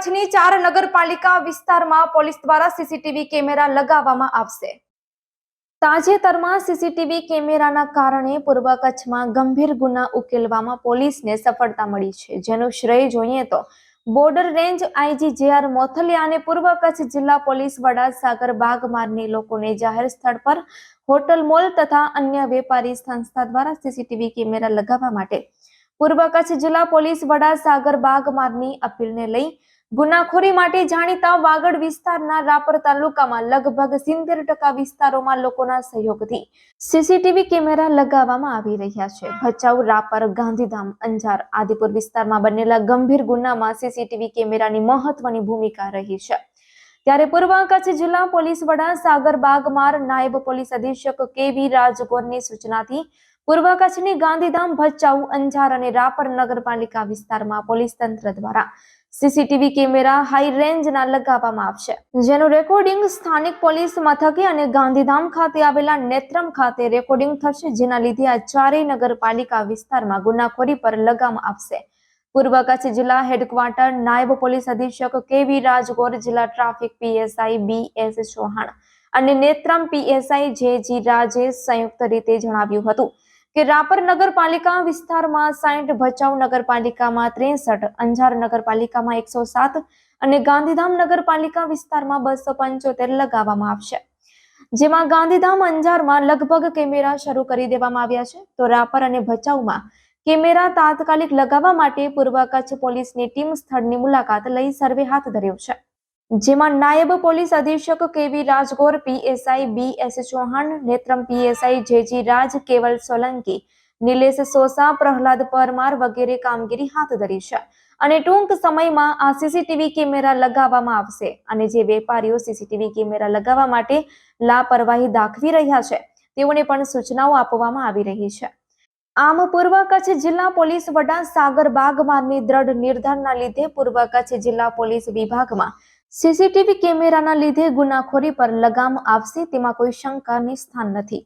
કચ્છની ચાર નગરપાલિકા વિસ્તારમાં પોલીસ દ્વારા સીસીટીવી કેમેરા લગાવવામાં આવશે. તાજેતરમાં સીસીટીવી કેમેરાના કારણે પૂર્વ કચ્છમાં ગંભીર ગુના ઉકેલવામાં પોલીસને સફળતા મળી છે. જેનું શ્રેય જોઈએ તો border range IG J R Mothaliya અને પૂર્વ કચ્છ જિલ્લા પોલીસ વડા સાગર બાગમારની લોકોને જાહેર સ્થળ પર હોટલ મોલ તથા અન્ય વેપારી સંસ્થા દ્વારા સીસીટીવી કેમેરા લગાવવા માટે પૂર્વ કચ્છ જિલ્લા પોલીસ વડા સાગર બાગમારની અપીલને લઈ ગુનાખોરી માટે જાણીતા વાગડ વિસ્તારના રાપર તાલુકામાં લગભગ સિત્તેર ટકા વિસ્તારોમાં લોકોના સહયોગથી સીસીટીવી કેમેરા લગાવવામાં આવી રહ્યા છે. ભચાઉ, રાપર, ગાંધીધામ, અંજાર આદિપુર વિસ્તારમાં બનેલા ગંભીર ગુનામાં સીસીટીવી કેમેરાની મહત્વની ભૂમિકા રહી છે. ત્યારે પૂર્વ કચ્છ જિલ્લા પોલીસ વડા સાગર બાગમાર, નાયબ પોલીસ અધિક્ષક કેવી રાજગોરની સૂચનાથી પૂર્વ કચ્છની ગાંધીધામ ભચાઉ, અંજાર અને રાપર નગરપાલિકા વિસ્તારમાં પોલીસ તંત્ર દ્વારા સીસીટીવી કેમેરા હાઈ રેન્જના લગાવવામાં આવશે. જેનું રેકોર્ડિંગ સ્થાનિક પોલીસ મથકે અને ગાંધીધામ ખાતે આવેલા નેત્રમ ખાતે રેકોર્ડિંગ થશે, જેના લીધે આ ચારેય નગરપાલિકા વિસ્તારમાં ગુનાખોરી પર લગામ આપશે. પૂર્વ કચ્છ જિલ્લા હેડક્વાર્ટર નાયબ પોલીસ અધિક્ષક કેવી રાજગોર, જિલ્લા traffic PSI B S Chauhan અને નેત્રમ પીએસઆઈ જે જી રાજે સંયુક્ત રીતે જણાવ્યું હતું. કે રાપર નગરપાલિકા વિસ્તારમાં સાઠ ભચાઉ નગરપાલિકામાં ત્રેસઠ, અંજાર નગરપાલિકામાં એકસો સાત અને ગાંધીધામ નગરપાલિકા વિસ્તારમાં બસો પંચોતેર લગાવવામાં આવશે. જેમાં ગાંધીધામ, અંજારમાં લગભગ કેમેરા શરૂ કરી દેવામાં આવ્યા છે. તો રાપર અને ભચાઉમાં કેમેરા તાત્કાલિક લગાવવા માટે પૂર્વ કચ્છ પોલીસની ટીમ સ્થળની મુલાકાત લઈ સર્વે હાથ ધર્યો છે. જેમાં નાયબ પોલીસ અધિક્ષક K V Rajgor, PSI B S Chauhan, Netram PSI J G Raj, Keval Solanki, Nilesh Sosa, Prahlad Parmar વગેરે કામગીરી હાથ ધરી છે. અને ટૂંક સમયમાં આ સીસીટીવી કેમેરા લગાવવામાં આવશે અને જે વેપારીઓ સીસીટીવી કેમેરા લગાવવા માટે લાપરવાહી દાખવી રહ્યા છે, તેઓને પણ સૂચનાઓ આપવામાં આવી રહી છે. આમ પૂર્વ કચ્છ જિલ્લા પોલીસ વડા સાગર બાગમારની દ્રઢ નિર્ધારના લીધે પૂર્વ કચ્છ જિલ્લા પોલીસ વિભાગમાં સીસીટીવી કેમેરાના લીધે ગુનાખોરી પર લગામ આવશે તેમાં કોઈ શંકાની સ્થાન નથી.